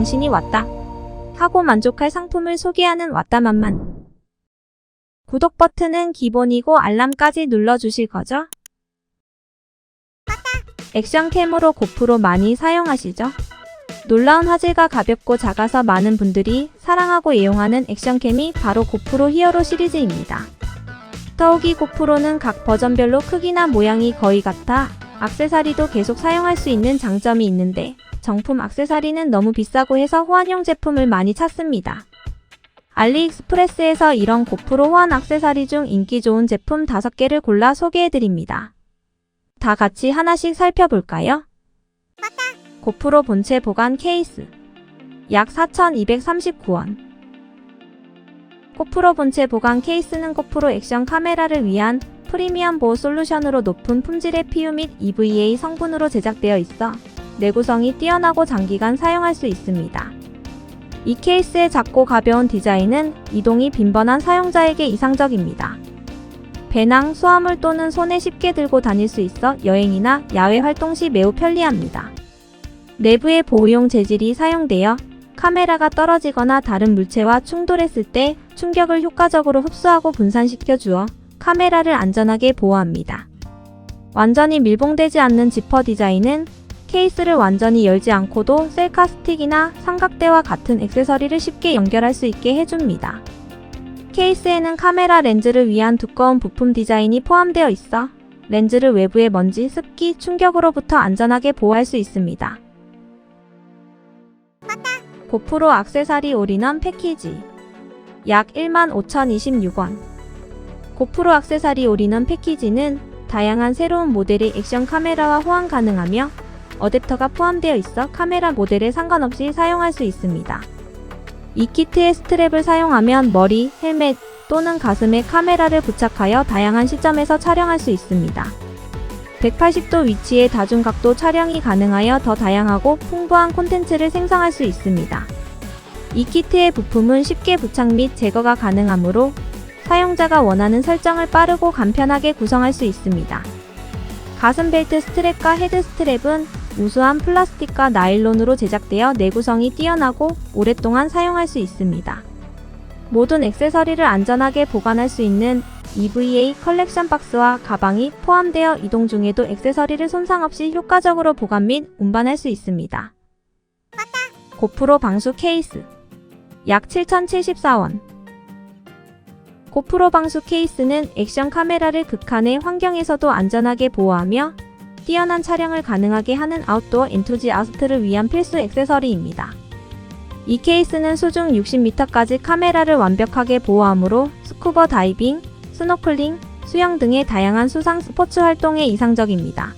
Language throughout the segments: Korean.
당신이 왔다. 하고 만족할 상품을 소개하는 왔다만만. 구독 버튼은 기본이고 알람까지 눌러주실 거죠? 액션캠으로 고프로 많이 사용하시죠? 놀라운 화질과 가볍고 작아서 많은 분들이 사랑하고 애용하는 액션캠이 바로 고프로 히어로 시리즈입니다. 더욱이 고프로는 각 버전별로 크기나 모양이 거의 같아 악세사리도 계속 사용할 수 있는 장점이 있는데 정품 악세사리는 너무 비싸고 해서 호환형 제품을 많이 찾습니다. 알리익스프레스에서 이런 고프로 호환 악세사리 중 인기 좋은 제품 5개를 골라 소개해드립니다. 다 같이 하나씩 살펴볼까요? 고프로 본체 보관 케이스 약 4,239원 고프로 본체 보관 케이스는 고프로 액션 카메라를 위한 프리미엄 보호 솔루션으로 높은 품질의 PU 및 EVA 성분으로 제작되어 있어 내구성이 뛰어나고 장기간 사용할 수 있습니다. 이 케이스의 작고 가벼운 디자인은 이동이 빈번한 사용자에게 이상적입니다. 배낭, 수화물 또는 손에 쉽게 들고 다닐 수 있어 여행이나 야외 활동 시 매우 편리합니다. 내부에 보호용 재질이 사용되어 카메라가 떨어지거나 다른 물체와 충돌했을 때 충격을 효과적으로 흡수하고 분산시켜 주어 카메라를 안전하게 보호합니다. 완전히 밀봉되지 않는 지퍼 디자인은 케이스를 완전히 열지 않고도 셀카 스틱이나 삼각대와 같은 액세서리를 쉽게 연결할 수 있게 해줍니다. 케이스에는 카메라 렌즈를 위한 두꺼운 부품 디자인이 포함되어 있어 렌즈를 외부의 먼지, 습기, 충격으로부터 안전하게 보호할 수 있습니다. 고프로 악세사리 올인원 패키지 약 15,026원 고프로 악세사리 올인원 패키지는 다양한 새로운 모델의 액션 카메라와 호환 가능하며 어댑터가 포함되어 있어 카메라 모델에 상관없이 사용할 수 있습니다. 이 키트의 스트랩을 사용하면 머리, 헬멧 또는 가슴에 카메라를 부착하여 다양한 시점에서 촬영할 수 있습니다. 180도 위치의 다중각도 촬영이 가능하여 더 다양하고 풍부한 콘텐츠를 생성할 수 있습니다. 이 키트의 부품은 쉽게 부착 및 제거가 가능하므로 사용자가 원하는 설정을 빠르고 간편하게 구성할 수 있습니다. 가슴 벨트 스트랩과 헤드 스트랩은 우수한 플라스틱과 나일론으로 제작되어 내구성이 뛰어나고 오랫동안 사용할 수 있습니다. 모든 액세서리를 안전하게 보관할 수 있는 EVA 컬렉션 박스와 가방이 포함되어 이동 중에도 액세서리를 손상 없이 효과적으로 보관 및 운반할 수 있습니다. 고프로 방수 케이스 약 7,074원 고프로 방수 케이스는 액션 카메라를 극한의 환경에서도 안전하게 보호하며 뛰어난 촬영을 가능하게 하는 아웃도어 엔투지아스트를 위한 필수 액세서리입니다. 이 케이스는 수중 60m까지 카메라를 완벽하게 보호하므로 스쿠버 다이빙, 스노클링, 수영 등의 다양한 수상 스포츠 활동에 이상적입니다.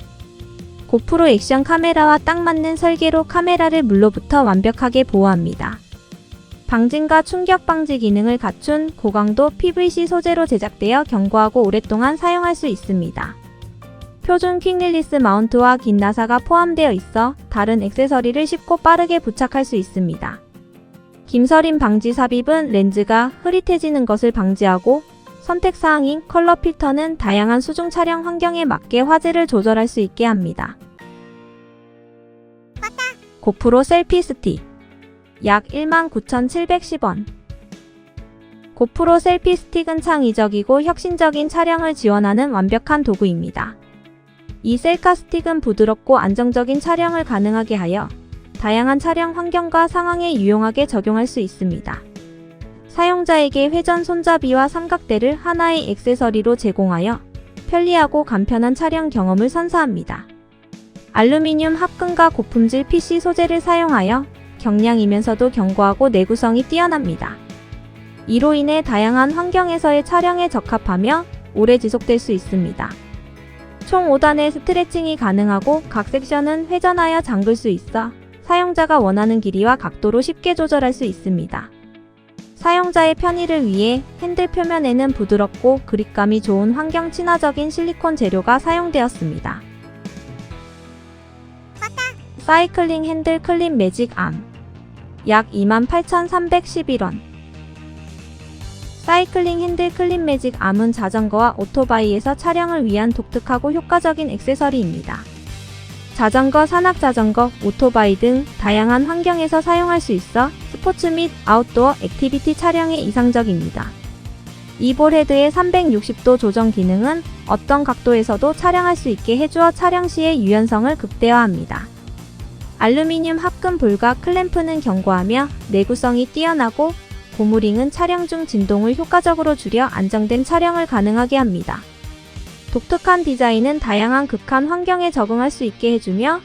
고프로 액션 카메라와 딱 맞는 설계로 카메라를 물로부터 완벽하게 보호합니다. 방진과 충격 방지 기능을 갖춘 고강도 PVC 소재로 제작되어 견고하고 오랫동안 사용할 수 있습니다. 표준 퀵릴리스 마운트와 긴 나사가 포함되어 있어 다른 액세서리를 쉽고 빠르게 부착할 수 있습니다. 김서림 방지 삽입은 렌즈가 흐릿해지는 것을 방지하고 선택사항인 컬러 필터는 다양한 수중 촬영 환경에 맞게 화질을 조절할 수 있게 합니다. 고프로 셀피 스틱 약 19,710원 고프로 셀피 스틱은 창의적이고 혁신적인 촬영을 지원하는 완벽한 도구입니다. 이 셀카 스틱은 부드럽고 안정적인 촬영을 가능하게 하여 다양한 촬영 환경과 상황에 유용하게 적용할 수 있습니다. 사용자에게 회전 손잡이와 삼각대를 하나의 액세서리로 제공하여 편리하고 간편한 촬영 경험을 선사합니다. 알루미늄 합금과 고품질 PC 소재를 사용하여 경량이면서도 견고하고 내구성이 뛰어납니다. 이로 인해 다양한 환경에서의 촬영에 적합하며 오래 지속될 수 있습니다. 총 5단의 스트레칭이 가능하고 각 섹션은 회전하여 잠글 수 있어 사용자가 원하는 길이와 각도로 쉽게 조절할 수 있습니다. 사용자의 편의를 위해 핸들 표면에는 부드럽고 그립감이 좋은 환경 친화적인 실리콘 재료가 사용되었습니다. 사이클링 핸들 클립 매직 암. 약 28,311원. 사이클링 핸들 클립 매직 암은 자전거와 오토바이에서 촬영을 위한 독특하고 효과적인 액세서리입니다. 자전거, 산악 자전거, 오토바이 등 다양한 환경에서 사용할 수 있어 스포츠 및 아웃도어 액티비티 촬영에 이상적입니다. 이볼 헤드의 360도 조정 기능은 어떤 각도에서도 촬영할 수 있게 해주어 촬영 시의 유연성을 극대화합니다. 알루미늄 합금 볼과 클램프는 견고하며 내구성이 뛰어나고 고무링은 촬영 중 진동을 효과적으로 줄여 안정된 촬영을 가능하게 합니다. 독특한 디자인은 다양한 극한 환경에 적응할 수 있게 해주며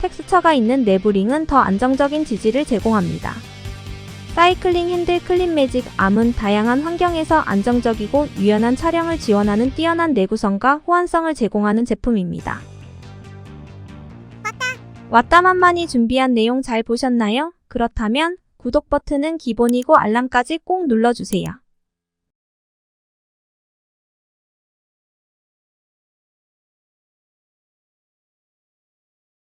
텍스처가 있는 내부링은 더 안정적인 지지를 제공합니다. 사이클링 핸들 클린 매직 암은 다양한 환경에서 안정적이고 유연한 촬영을 지원하는 뛰어난 내구성과 호환성을 제공하는 제품입니다. 왔다만만이 준비한 내용 잘 보셨나요? 그렇다면 구독 버튼은 기본이고 알람까지 꼭 눌러주세요.